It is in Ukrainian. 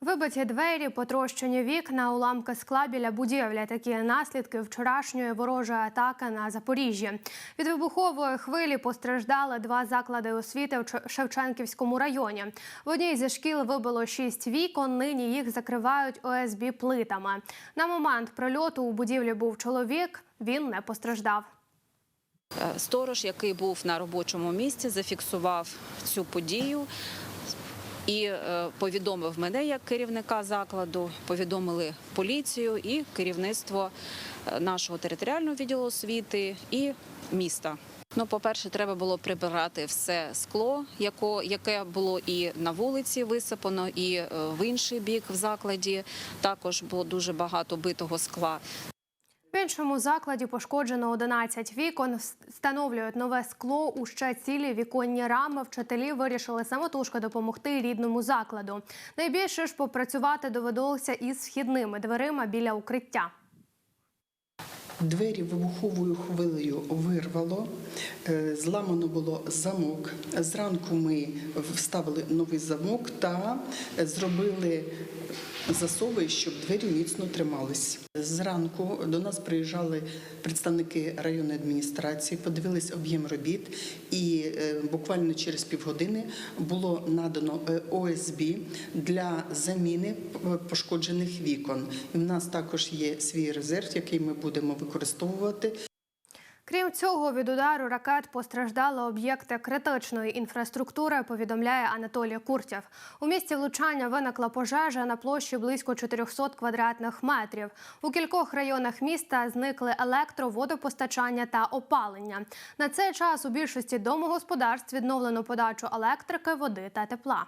Вибиті двері, потрощені вікна, уламки скла біля будівлі. Такі наслідки вчорашньої ворожої атаки на Запоріжжі. Від вибухової хвилі постраждали два заклади освіти в Шевченківському районі. В одній зі шкіл вибило шість вікон. Нині їх закривають ОСБ плитами. На момент прильоту у будівлі був чоловік. Він не постраждав. Е, Сторож, який був на робочому місці, зафіксував цю подію і е, повідомив мене як керівника закладу, повідомили поліцію і керівництво е, нашого територіального відділу освіти і міста. Ну, по-перше, треба було прибирати все скло, яке було і на вулиці висипано, і е, в інший бік в закладі. Також було дуже багато битого скла. В іншому закладі пошкоджено 11 вікон. Встановлюють нове скло у ще цілі віконні рами. Вчителі вирішили самотужки допомогти рідному закладу. Найбільше ж попрацювати довелося із вхідними дверима біля укриття. Двері вибуховою хвилею вирвало, е, зламано було замок. Зранку ми вставили новий замок та зробили засови, щоб двері міцно тримались. Зранку до нас приїжджали представники районної адміністрації, подивились об'єм робіт, і е, буквально через півгодини було надано е, ОСБ для заміни пошкоджених вікон. І в нас також є свій резерв, який ми будемо використовувати. Крім цього, від удару ракет постраждали об'єкти критичної інфраструктури, повідомляє Анатолій Куртєв. У місці влучання виникла пожежа на площі близько 400 квадратних метрів. У кількох районах міста зникли електро, водопостачання та опалення. На цей час у більшості домогосподарств відновлено подачу електрики, води та тепла.